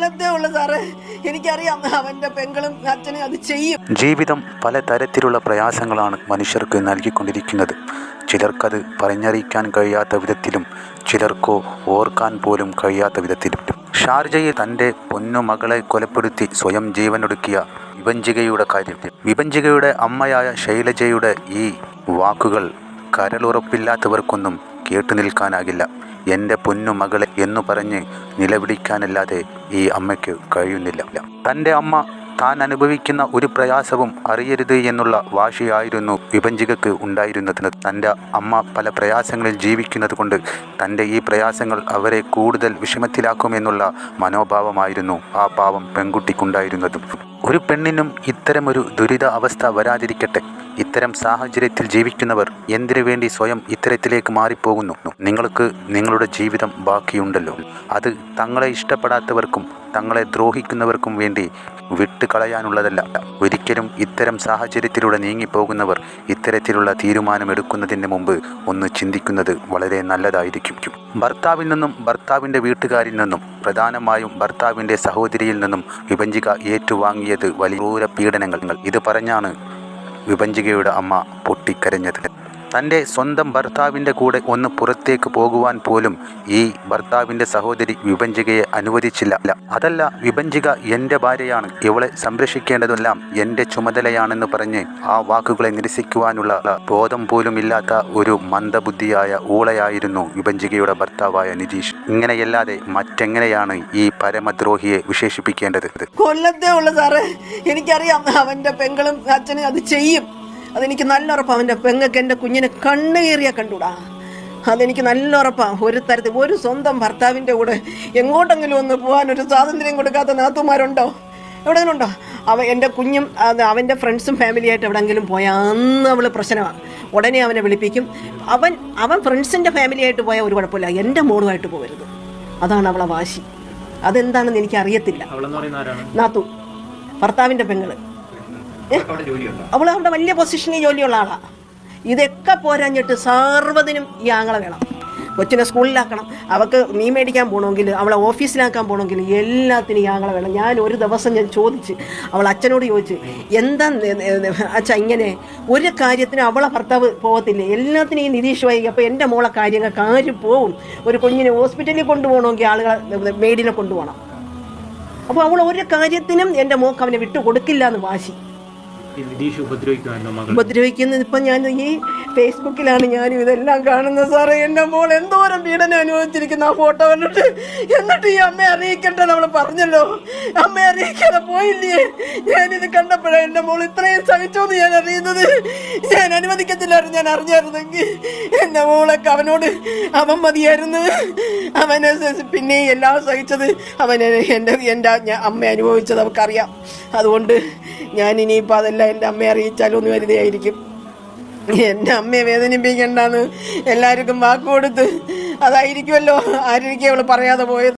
കൊല്ലത്തേ ഉള്ളു സാറേ. എനിക്കറിയാം അവന്റെ പെങ്ങളും അച്ഛനും അത് ചെയ്യും. ജീവിതം പല തരത്തിലുള്ള പ്രയാസങ്ങളാണ് മനുഷ്യർക്ക് നൽകിക്കൊണ്ടിരിക്കുന്നത്. ചിലർക്കത് പറഞ്ഞറിയിക്കാൻ കഴിയാത്ത വിധത്തിലും ചിലർക്കോ ഓർക്കാൻ പോലും കഴിയാത്ത വിധത്തിലും. ഷാർജയെ തന്റെ പൊന്നുമകളെ കൊലപ്പെടുത്തി സ്വയം ജീവനൊടുക്കിയ വിഭഞ്ചികയുടെ കാര്യത്തിൽ വിഭഞ്ചികയുടെ അമ്മയായ ശൈലജയുടെ ഈ വാക്കുകൾ കരളുറപ്പില്ലാത്തവർക്കൊന്നും കേട്ടു നിൽക്കാനാകില്ല. എന്റെ പൊന്നു മകളെ എന്നു പറഞ്ഞ് നിലവിളിക്കാനല്ലാതെ ഈ അമ്മയ്ക്ക് കഴിയുന്നില്ല. തന്റെ അമ്മ താൻ അനുഭവിക്കുന്ന ഒരു പ്രയാസവും അറിയരുത് എന്നുള്ള വാശിയായിരുന്നു വിഭഞ്ചികക്ക് ഉണ്ടായിരുന്നത്. തന്റെ അമ്മ പല പ്രയാസങ്ങളിൽ ജീവിക്കുന്നത് കൊണ്ട് തന്റെ ഈ പ്രയാസങ്ങൾ അവരെ കൂടുതൽ വിഷമത്തിലാക്കുമെന്നുള്ള മനോഭാവമായിരുന്നു ആ പാവം പെൺകുട്ടിക്കുണ്ടായിരുന്നതും. ഒരു പെണ്ണിനും ഇത്തരമൊരു ദുരിത അവസ്ഥ വരാതിരിക്കട്ടെ. ഇത്തരം സാഹചര്യത്തിൽ ജീവിക്കുന്നവർ എന്തിനു വേണ്ടി സ്വയം ഇത്തരത്തിലേക്ക് മാറിപ്പോകുന്നു? നിങ്ങൾക്ക് നിങ്ങളുടെ ജീവിതം ബാക്കിയുണ്ടല്ലോ. അത് തങ്ങളെ ഇഷ്ടപ്പെടാത്തവർക്കും തങ്ങളെ ദ്രോഹിക്കുന്നവർക്കും വേണ്ടി വിട്ടുകളയാനുള്ളതല്ല. ഒരിക്കലും ഇത്തരം സാഹചര്യത്തിലൂടെ നീങ്ങിപ്പോകുന്നവർ ഇത്തരത്തിലുള്ള തീരുമാനമെടുക്കുന്നതിന് മുമ്പ് ഒന്ന് ചിന്തിക്കുന്നത് വളരെ നല്ലതായിരിക്കും. ഭർത്താവിൽ നിന്നും ഭർത്താവിന്റെ വീട്ടുകാരിൽ നിന്നും പ്രധാനമായും ഭർത്താവിന്റെ സഹോദരിയിൽ നിന്നും വിഭജിക ഏറ്റുവാങ്ങിയത് വലിയ ക്രൂര പീഡനങ്ങൾ ഇത് പറഞ്ഞാണ് വിഭജികയുടെ അമ്മ പൊട്ടിക്കരഞ്ഞത്. തന്റെ സ്വന്തം ഭർത്താവിന്റെ കൂടെ ഒന്ന് പുറത്തേക്ക് പോകുവാൻ പോലും ഈ ഭർത്താവിന്റെ സഹോദരി വിഭഞ്ചികയെ അനുവദിച്ചില്ല. അതല്ല വിഭഞ്ചിക എന്റെ ഭാര്യയാണ്. ഇവളെ സംരക്ഷിക്കേണ്ടതെല്ലാം എന്റെ ചുമതലയാണെന്ന് പറഞ്ഞ് ആ വാക്കുകളെ നിരസിക്കുവാനുള്ള ബോധം പോലും ഇല്ലാത്ത ഒരു മന്ദബുദ്ധിയായ ഊളയായിരുന്നു വിഭഞ്ചികയുടെ ഭർത്താവായ നിതീഷ്. ഇങ്ങനെയല്ലാതെ മറ്റെങ്ങനെയാണ് ഈ പരമദ്രോഹിയെ വിശേഷിപ്പിക്കേണ്ടത്? കൊല്ലത്തേ ഉള്ള സാറേ. എനിക്കറിയാം അവന്റെ പെങ്ങളും അച്ഛനും അത് ചെയ്യും. അതെനിക്ക് നല്ല ഉറപ്പാണ് അവന്റെ പെങ്ങൾക്ക് എന്റെ കുഞ്ഞിനെ കണ്ണുകേറിയ കണ്ടൂടാ. അതെനിക്ക് നല്ല ഉറപ്പാണ് ഒരു തരത്തിൽ ഒരു സ്വന്തം ഭർത്താവിന്റെ കൂടെ എങ്ങോട്ടെങ്കിലും ഒന്ന് പോകാൻ ഒരു സ്വാതന്ത്ര്യം കൊടുക്കാത്ത നാത്തുമാരുണ്ടോ? എവിടെയെങ്കിലും ഉണ്ടോ? അവ എന്റെ കുഞ്ഞും അത് അവന്റെ ഫ്രണ്ട്സും ഫാമിലിയായിട്ട് എവിടെയെങ്കിലും പോയാൽ അന്ന് അവൾ പ്രശ്നമാണ് ഉടനെ അവനെ വിളിപ്പിക്കും. അവൻ അവൻ ഫ്രണ്ട്സിന്റെ ഫാമിലിയായിട്ട് പോയാൽ ഒരു കുഴപ്പമില്ല. എന്റെ മോളുമായിട്ട് പോകരുത് അതാണ് അവളെ വാശി. അതെന്താണെന്ന് എനിക്ക് അറിയത്തില്ല നാത്തു. ഭർത്താവിന്റെ പെങ്ങൾ. അവൾ അവിടെ വലിയ പൊസിഷനിൽ ജോലിയുള്ള ആളാ. ഇതൊക്കെ പോരാഞ്ഞിട്ട് സർവതിനും ഈ ആങ്ങളെ വേണം. കൊച്ചിനെ സ്കൂളിലാക്കണം. അവൾക്ക് മീൻ മേടിക്കാൻ പോകണമെങ്കിൽ അവളെ ഓഫീസിലാക്കാൻ പോകണമെങ്കിൽ എല്ലാത്തിനും ഞങ്ങളെ വേണം. ഞാൻ ഒരു ദിവസം ഞാൻ ചോദിച്ച് അവൾ അച്ഛനോട് ചോദിച്ച് എന്താ അച്ഛ ഇങ്ങനെ? ഒരു കാര്യത്തിന് അവളെ ഭർത്താവ് പോകത്തില്ലേ? എല്ലാത്തിനും ഈ നിരീക്ഷ വൈകി. അപ്പോൾ എന്റെ മോളെ കാര്യങ്ങൾ കാര്യം പോവും? ഒരു കുഞ്ഞിനെ ഹോസ്പിറ്റലിൽ കൊണ്ടുപോകണമെങ്കിൽ ആളുകളെ മെയ്ഡിനെ കൊണ്ടുപോകണം. അപ്പോൾ അവൾ ഒരു കാര്യത്തിനും എന്റെ മോക്ക് അവനെ വിട്ടു കൊടുക്കില്ല എന്ന് വാശി. ഉപദ്രവിക്കുന്നത് ഇപ്പം ഞാൻ ഈ ഫേസ്ബുക്കിലാണ് ഞാൻ ഇതെല്ലാം കാണുന്നത്. സാറേ എന്റെ മോൾ എന്തോരം പീഡനം അനുഭവിച്ചിരിക്കുന്ന. ആ ഫോട്ടോ കണ്ടിട്ട് എന്നിട്ട് ഈ അമ്മയെ അറിയിക്കട്ടെ നമ്മൾ പറഞ്ഞല്ലോ. അമ്മയെ അറിയിക്കാതെ പോയില്ലേ? ഞാനിത് കണ്ടപ്പോഴാണ് എന്റെ മോൾ ഇത്രയും സഹിച്ചോന്ന് ഞാൻ അറിയുന്നത്. ഞാൻ അനുവദിക്കത്തില്ലായിരുന്നു ഞാൻ അറിഞ്ഞായിരുന്നെങ്കിൽ. എന്റെ മോളൊക്കെ അവനോട് അവൻ മതിയായിരുന്നു. അവനെ പിന്നെ എല്ലാം സഹിച്ചത് അവൻ എന്റെ ഞ- അമ്മ അനുഭവിച്ചത് അവർക്കറിയാം അതുകൊണ്ട് ഞാൻ ഇനിയിപ്പോൾ അതെല്ലാം എന്റെ അമ്മയെ അറിയിച്ചാലും ഒന്ന് വരുതയായിരിക്കും എന്റെ അമ്മയെ വേദനിപ്പിക്കണ്ടെന്ന് എല്ലാവർക്കും വാക്ക് കൊടുത്ത് അതായിരിക്കുമല്ലോ ആരിക്കും അവൾ പറയാതെ പോയത്?